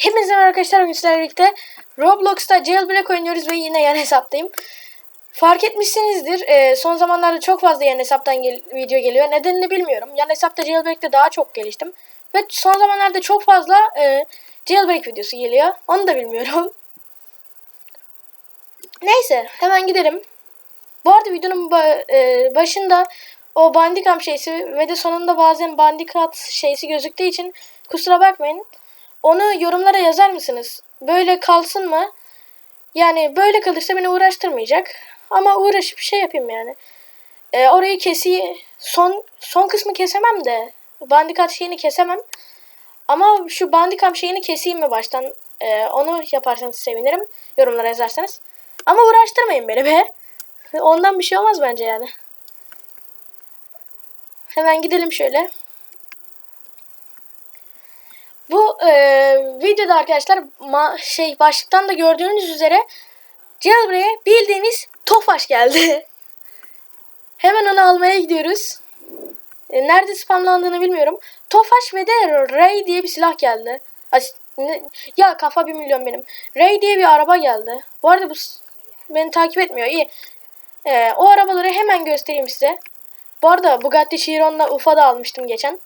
Hepinize arkadaşlar bugün sizlerle birlikte Roblox'ta Jailbreak oynuyoruz ve yine yan hesaptayım. Fark etmişsinizdir e, son zamanlarda çok fazla yan hesaptan gel- video geliyor. Nedenini bilmiyorum. Yan hesapta Jailbreak'te daha çok geliştim. Ve son zamanlarda çok fazla e, Jailbreak videosu geliyor. Onu da bilmiyorum. Neyse hemen gidelim. Bu arada videonun ba- e, başında o Bandicam şeysi ve de sonunda bazen Bandicat şeysi gözüktüğü için kusura bakmayın. Onu yorumlara yazar mısınız? Böyle kalsın mı? Yani böyle kalırsa beni uğraştırmayacak. Ama uğraşıp şey yapayım yani. Ee, orayı kesi son son kısmı kesemem de bandikat şeyini kesemem. Ama şu bandikam şeyini keseyim mi baştan? Ee, onu yaparsanız sevinirim. Yorumlara yazarsanız. Ama uğraştırmayın beni be. Ondan bir şey olmaz bence yani. Hemen gidelim şöyle. Bu e, videoda arkadaşlar ma- şey başlıktan da gördüğünüz üzere Jailbreak'e bildiğiniz Tofaş geldi. Hemen onu almaya gidiyoruz. E, nerede spamlandığını bilmiyorum. Tofaş ve de Ray diye bir silah geldi. As- ya kafa bir milyon benim. Ray diye bir araba geldi. Bu arada bu beni takip etmiyor. İyi. E, o arabaları hemen göstereyim size. Bu arada Bugatti Chiron'la Ufa da almıştım geçen.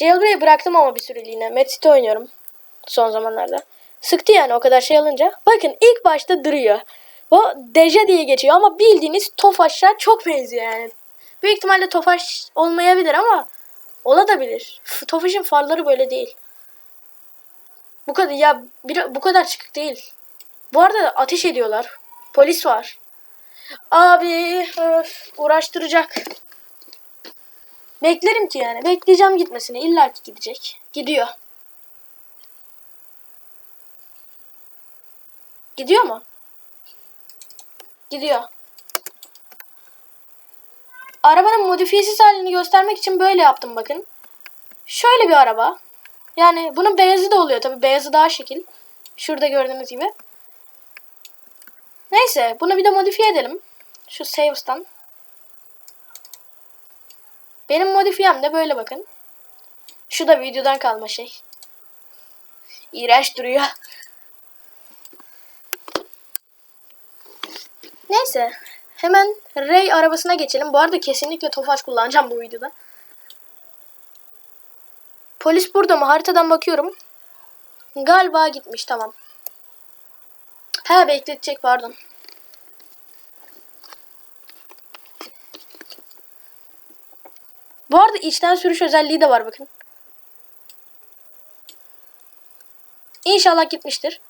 Jailbreak'i bıraktım ama bir süreliğine. Mad City oynuyorum son zamanlarda. Sıktı yani o kadar şey alınca. Bakın ilk başta duruyor. O Deja diye geçiyor ama bildiğiniz Tofaş'a çok benziyor yani. Büyük ihtimalle Tofaş olmayabilir ama olabilir. F- Tofaş'ın farları böyle değil. Bu kadar ya bir, bu kadar çıkık değil. Bu arada ateş ediyorlar. Polis var. Abi öf, uğraştıracak. Beklerim ki yani. Bekleyeceğim gitmesini. İlla ki gidecek. Gidiyor. Gidiyor mu? Gidiyor. Arabanın modifiyesiz halini göstermek için böyle yaptım bakın. Şöyle bir araba. Yani bunun beyazı da oluyor tabi. Beyazı daha şekil. Şurada gördüğünüz gibi. Neyse bunu bir de modifiye edelim. Şu Saves'tan. Benim modifiyem de böyle bakın. Şu da videodan kalma şey. İğrenç duruyor. Neyse. Hemen Ray arabasına geçelim. Bu arada kesinlikle Tofaş kullanacağım bu videoda. Polis burada mı? Haritadan bakıyorum. Galiba gitmiş tamam. He bekletecek pardon. Bu arada içten sürüş özelliği de var bakın. İnşallah gitmiştir.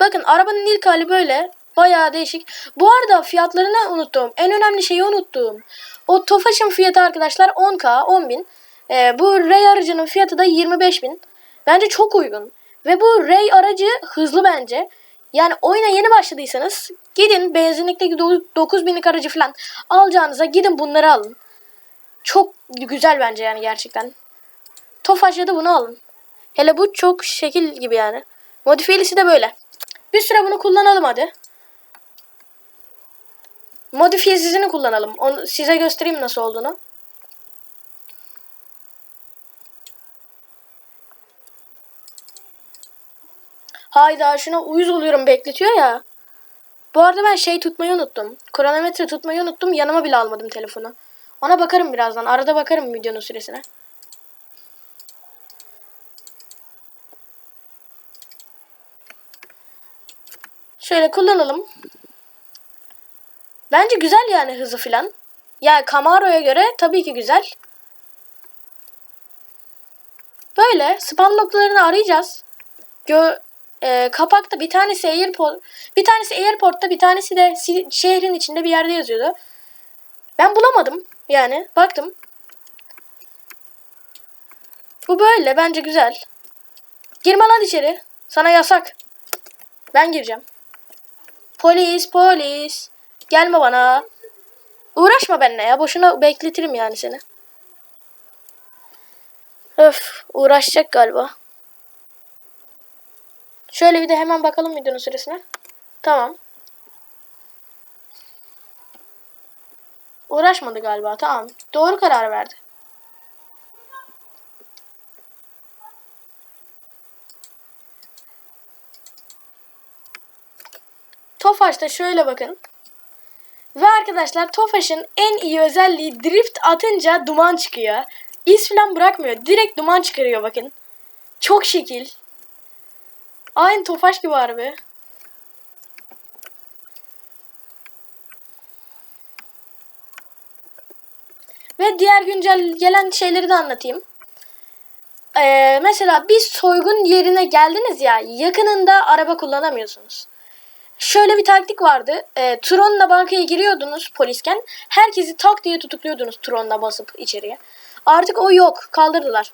Bakın arabanın ilk hali böyle. Bayağı değişik. Bu arada fiyatlarını unuttum. En önemli şeyi unuttum. O Tofaş'ın fiyatı arkadaşlar 10k 10.000. Ee, bu Ray aracının fiyatı da 25.000. Bence çok uygun. Ve bu Ray aracı hızlı bence. Yani oyuna yeni başladıysanız gidin benzinlikteki 9000'lik aracı falan alacağınıza gidin bunları alın. Çok güzel bence yani gerçekten. Tofaş ya da bunu alın. Hele bu çok şekil gibi yani. Modifiyelisi de böyle. Bir süre bunu kullanalım hadi. Modifiyesizini kullanalım. Onu size göstereyim nasıl olduğunu. Hayda şuna uyuz oluyorum bekletiyor ya. Bu arada ben şey tutmayı unuttum. Kronometre tutmayı unuttum. Yanıma bile almadım telefonu. Ona bakarım birazdan. Arada bakarım videonun süresine. Şöyle kullanalım. Bence güzel yani hızı filan. Yani Camaro'ya göre tabii ki güzel. Böyle spam noktalarını arayacağız. Gö e, kapakta bir tanesi Airport, bir tanesi Airport'ta bir tanesi de şehrin içinde bir yerde yazıyordu. Ben bulamadım yani baktım. Bu böyle bence güzel. Girme lan içeri. Sana yasak. Ben gireceğim. Polis polis. Gelme bana. Uğraşma benimle ya. Boşuna bekletirim yani seni. Öf uğraşacak galiba. Şöyle bir de hemen bakalım videonun süresine. Tamam. Uğraşmadı galiba. Tamam. Doğru karar verdi. Tofaş'ta şöyle bakın. Ve arkadaşlar Tofaş'ın en iyi özelliği drift atınca duman çıkıyor. İz falan bırakmıyor. Direkt duman çıkarıyor bakın. Çok şekil. Aynı Tofaş gibi harbi. Ve diğer güncel gelen şeyleri de anlatayım. Ee, mesela bir soygun yerine geldiniz ya yakınında araba kullanamıyorsunuz. Şöyle bir taktik vardı. E, Tron'la bankaya giriyordunuz polisken. Herkesi tak diye tutukluyordunuz Tron'la basıp içeriye. Artık o yok. Kaldırdılar.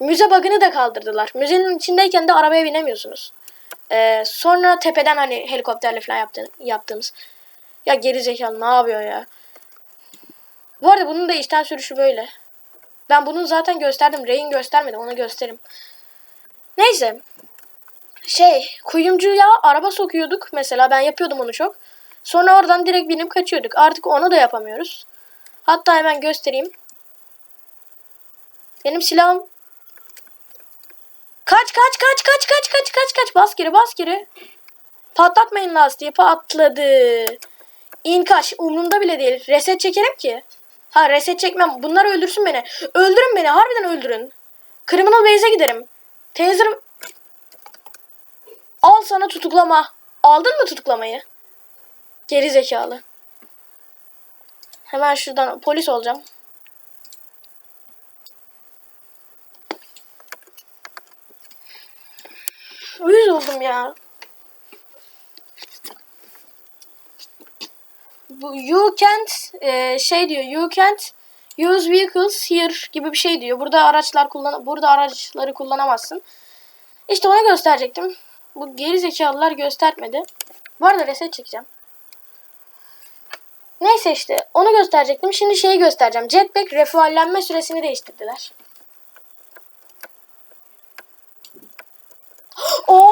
Müze bug'ını da kaldırdılar. Müzenin içindeyken de arabaya binemiyorsunuz. E, sonra tepeden hani helikopterle falan yaptı, yaptığımız. Ya geri zekalı ne yapıyor ya? Bu arada bunun da içten sürüşü böyle. Ben bunu zaten gösterdim. Rehin göstermedim. Onu gösteririm. Neyse. Şey, kuyumcuya araba sokuyorduk. Mesela ben yapıyordum onu çok. Sonra oradan direkt binip kaçıyorduk. Artık onu da yapamıyoruz. Hatta hemen göstereyim. Benim silahım. Kaç kaç kaç kaç kaç kaç kaç kaç. Bas geri bas geri. Patlatmayın lastiği. Patladı. İn kaç. Umurumda bile değil. Reset çekerim ki. Ha reset çekmem. Bunlar öldürsün beni. Öldürün beni. Harbiden öldürün. Criminal Base'e giderim. Taser Al sana tutuklama. Aldın mı tutuklamayı? Geri zekalı. Hemen şuradan polis olacağım. Uyuz oldum ya. Bu you can't e, şey diyor you can't use vehicles here gibi bir şey diyor. Burada araçlar kullan burada araçları kullanamazsın. İşte onu gösterecektim. Bu geri zekalılar göstermedi. Bu arada reset çekeceğim. Neyse işte onu gösterecektim. Şimdi şeyi göstereceğim. Jetpack refuellenme süresini değiştirdiler.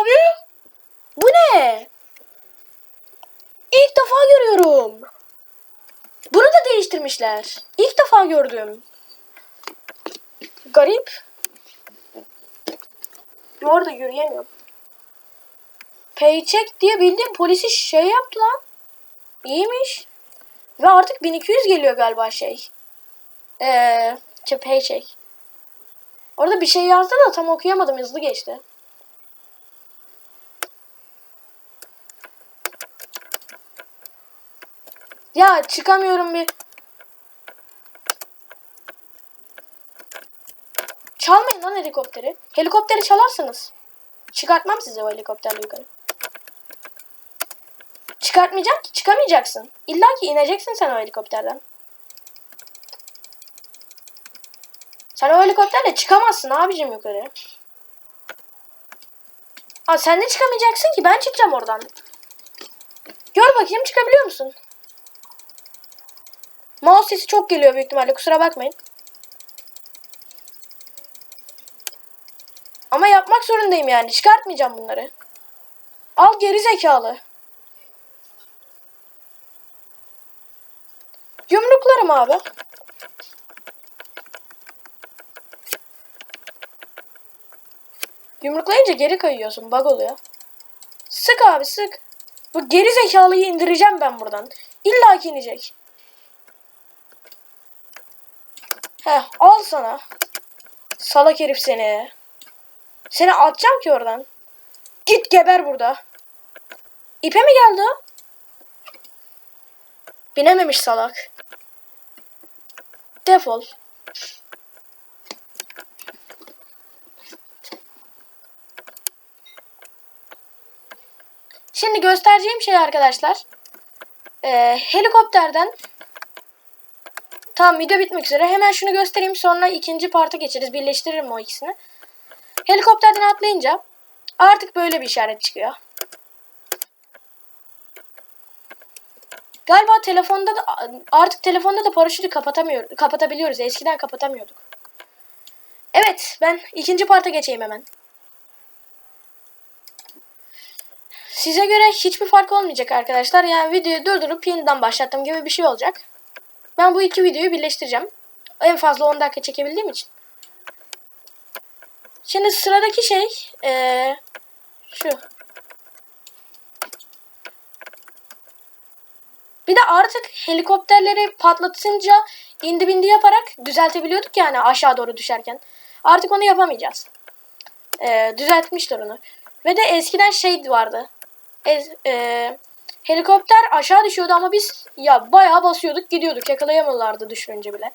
Abi! Bu ne? İlk defa görüyorum. Bunu da değiştirmişler. İlk defa gördüm. Garip. Bu arada yürüyemiyorum. Paycheck diye bildiğim polisi şey yaptı lan. İyiymiş. Ve artık 1200 geliyor galiba şey. Eee şey paycheck. Orada bir şey yazdı da tam okuyamadım hızlı geçti. Ya çıkamıyorum bir. Çalmayın lan helikopteri. Helikopteri çalarsınız. Çıkartmam sizi o helikopterle yukarı. Çıkartmayacak ki çıkamayacaksın. İlla ki ineceksin sen o helikopterden. Sen o helikopterle çıkamazsın abicim yukarı. Aa sen de çıkamayacaksın ki ben çıkacağım oradan. Gör bakayım çıkabiliyor musun? Mouse sesi çok geliyor büyük ihtimalle kusura bakmayın. Ama yapmak zorundayım yani. Çıkartmayacağım bunları. Al geri zekalı. Yumruklarım abi. Yumruklayınca geri kayıyorsun. Bug oluyor. Sık abi sık. Bu geri zekalıyı indireceğim ben buradan. İlla ki inecek. Heh al sana. Salak herif seni. Seni atacağım ki oradan. Git geber burada. İpe mi geldi? Binememiş salak. Defol. Şimdi göstereceğim şey arkadaşlar. Ee, helikopterden Tamam video bitmek üzere. Hemen şunu göstereyim sonra ikinci parta geçeriz. Birleştiririm o ikisini. Helikopterden atlayınca artık böyle bir işaret çıkıyor. Galiba telefonda da artık telefonda da paraşütü kapatamıyor, kapatabiliyoruz. Eskiden kapatamıyorduk. Evet ben ikinci parta geçeyim hemen. Size göre hiçbir fark olmayacak arkadaşlar. Yani videoyu durdurup yeniden başlattığım gibi bir şey olacak. Ben bu iki videoyu birleştireceğim. En fazla 10 dakika çekebildiğim için. Şimdi sıradaki şey eee, şu. Bir de artık helikopterleri patlatınca indi bindi yaparak düzeltebiliyorduk yani aşağı doğru düşerken. Artık onu yapamayacağız. Eee, düzeltmişler onu. Ve de eskiden şey vardı. Ez, eee, helikopter aşağı düşüyordu ama biz ya bayağı basıyorduk gidiyorduk. Yakalayamıyorlardı düşürünce bile.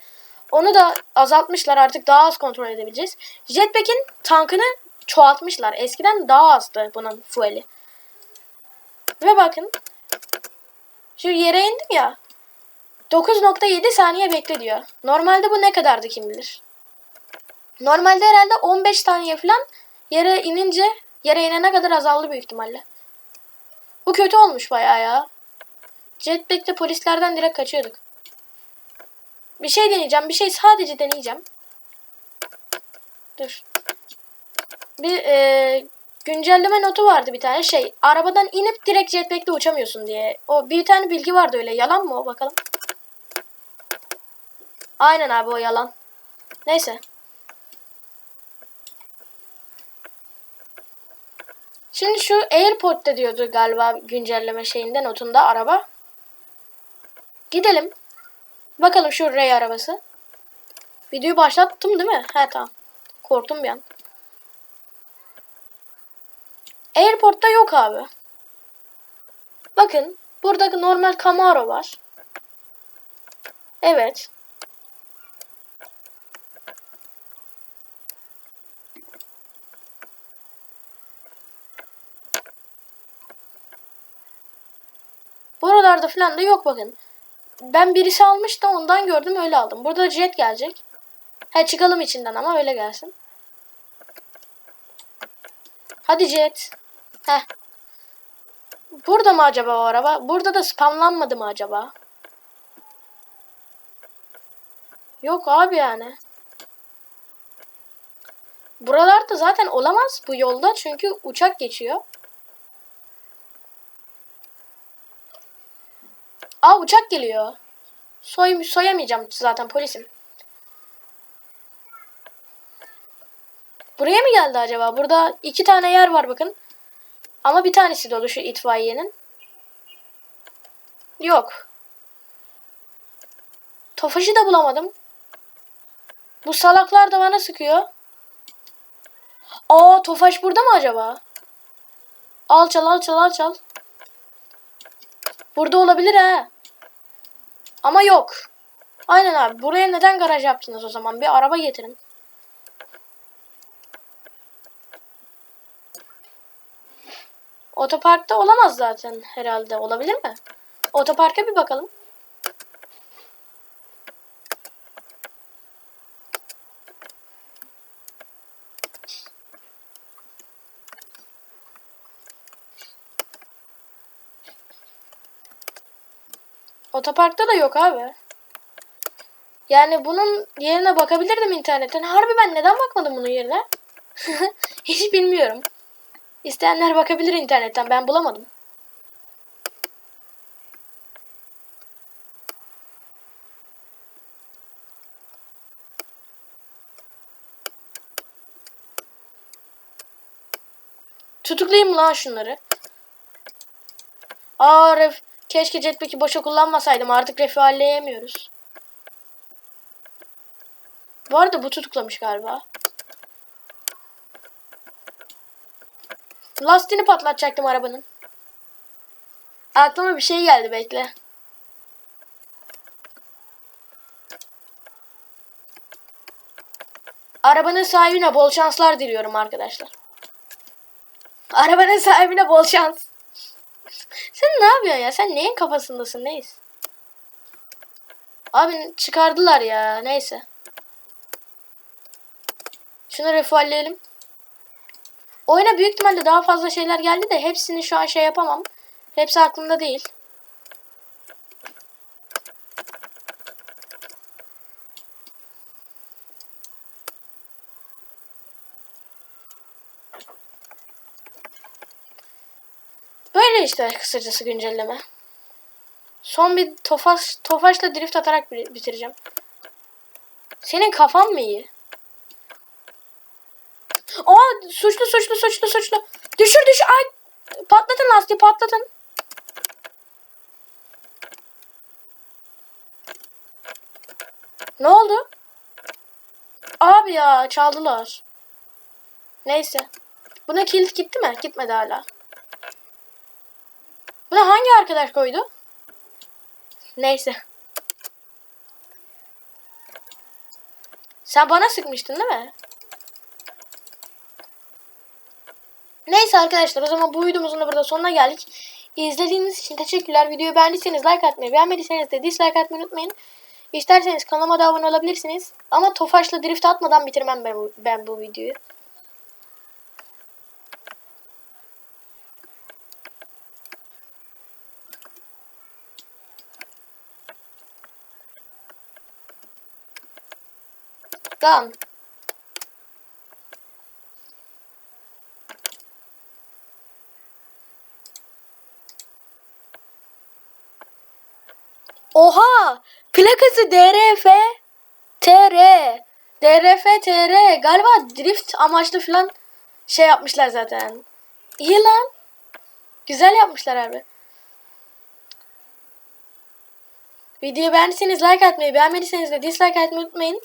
Onu da azaltmışlar artık daha az kontrol edebileceğiz. Jetpack'in tankını çoğaltmışlar. Eskiden daha azdı bunun fueli. Ve bakın. Şu yere indim ya. 9.7 saniye bekle diyor. Normalde bu ne kadardı kim bilir. Normalde herhalde 15 saniye falan yere inince yere inene kadar azaldı büyük ihtimalle. Bu kötü olmuş bayağı ya. Jetpack'te polislerden direkt kaçıyorduk. Bir şey deneyeceğim. Bir şey sadece deneyeceğim. Dur. Bir e, güncelleme notu vardı bir tane şey. Arabadan inip direkt jetpack'le uçamıyorsun diye. O bir tane bilgi vardı öyle. Yalan mı o bakalım. Aynen abi o yalan. Neyse. Şimdi şu Airport'ta diyordu galiba güncelleme şeyinde notunda araba. Gidelim. Bakalım şu Ray arabası. Videoyu başlattım değil mi? He tamam. Korktum bir an. Airport'ta yok abi. Bakın. Burada normal Camaro var. Evet. Buralarda falan da yok bakın. Ben birisi almış da ondan gördüm öyle aldım. Burada jet gelecek. He çıkalım içinden ama öyle gelsin. Hadi jet. Heh. Burada mı acaba o araba? Burada da spamlanmadı mı acaba? Yok abi yani. Buralarda zaten olamaz bu yolda çünkü uçak geçiyor. Aa uçak geliyor. Soy, soyamayacağım zaten polisim. Buraya mı geldi acaba? Burada iki tane yer var bakın. Ama bir tanesi dolu şu itfaiyenin. Yok. Tofaş'ı da bulamadım. Bu salaklar da bana sıkıyor. Aa Tofaş burada mı acaba? Al çal al çal al çal. Burada olabilir ha. Ama yok. Aynen abi. Buraya neden garaj yaptınız o zaman? Bir araba getirin. Otoparkta olamaz zaten herhalde. Olabilir mi? Otoparka bir bakalım. Otoparkta da yok abi. Yani bunun yerine bakabilirdim internetten. Harbi ben neden bakmadım bunun yerine? Hiç bilmiyorum. İsteyenler bakabilir internetten. Ben bulamadım. Tutuklayayım lan şunları? Aa ref keşke jetpack'i boşa kullanmasaydım. Artık refi halleyemiyoruz. Bu arada bu tutuklamış galiba. Lastiğini patlatacaktım arabanın. Aklıma bir şey geldi bekle. Arabanın sahibine bol şanslar diliyorum arkadaşlar. Arabanın sahibine bol şans. Sen ne yapıyorsun ya? Sen neyin kafasındasın? Neyiz? Abi çıkardılar ya. Neyse. Şunu refualleyelim. Oyuna büyük ihtimalle daha fazla şeyler geldi de hepsini şu an şey yapamam. Hepsi aklımda değil. Böyle işte kısacası güncelleme. Son bir tofaş, tofaşla drift atarak bi- bitireceğim. Senin kafan mı iyi? Aa suçlu suçlu suçlu suçlu. Düşür düşür. Ay patlatın lastiği patlatın. Ne oldu? Abi ya çaldılar. Neyse. Buna kilit gitti mi? Gitmedi hala. Buna hangi arkadaş koydu? Neyse. Sen bana sıkmıştın değil mi? Neyse arkadaşlar o zaman bu videomuzun da burada sonuna geldik. İzlediğiniz için teşekkürler. Videoyu beğendiyseniz like atmayı, beğenmediyseniz de dislike atmayı unutmayın. İsterseniz kanalıma da abone olabilirsiniz. Ama Tofaş'la drift atmadan bitirmem ben bu, ben bu videoyu. Tamam. Oha! Plakası DRF TR. DRF TR. Galiba drift amaçlı falan şey yapmışlar zaten. İyi lan. Güzel yapmışlar abi. Videoyu beğendiyseniz like atmayı, beğenmediyseniz de dislike atmayı unutmayın.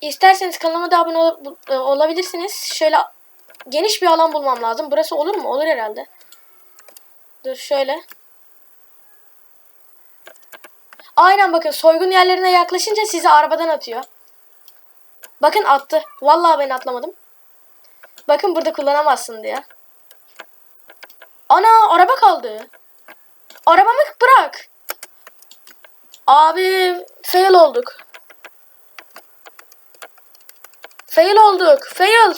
İsterseniz kanalıma da abone ol- e, olabilirsiniz. Şöyle geniş bir alan bulmam lazım. Burası olur mu? Olur herhalde. Dur şöyle. Aynen bakın soygun yerlerine yaklaşınca sizi arabadan atıyor. Bakın attı. Vallahi ben atlamadım. Bakın burada kullanamazsın diye. Ana araba kaldı. Arabamı bırak. Abi fail olduk. Fail olduk. Fail.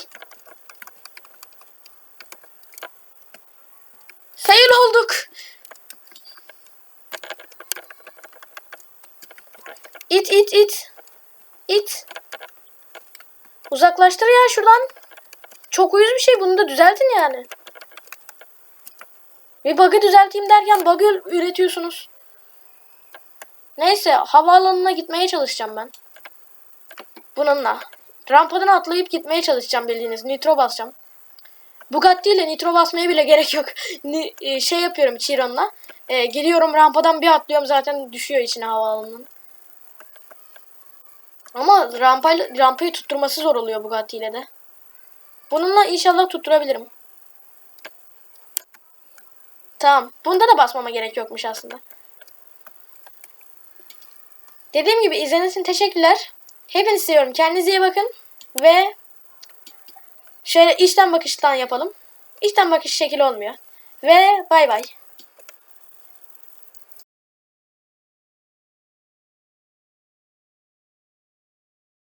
Fail olduk. İt it it. İt. Uzaklaştır ya şuradan. Çok uyuz bir şey. Bunu da düzeltin yani. Bir bug'ı düzelteyim derken bug üretiyorsunuz. Neyse havaalanına gitmeye çalışacağım ben. Bununla. Rampadan atlayıp gitmeye çalışacağım bildiğiniz. Nitro basacağım. Bugatti ile nitro basmaya bile gerek yok. E, şey yapıyorum Chiron'la. E, geliyorum rampadan bir atlıyorum zaten düşüyor içine havaalanının. Ama rampayla, rampayı tutturması zor oluyor Bugatti ile de. Bununla inşallah tutturabilirim. Tamam. Bunda da basmama gerek yokmuş aslında. Dediğim gibi izlediğiniz için teşekkürler. Hepinizi seviyorum. Kendinize iyi bakın. Ve şöyle içten bakıştan yapalım. İçten bakış şekil olmuyor. Ve bay bay.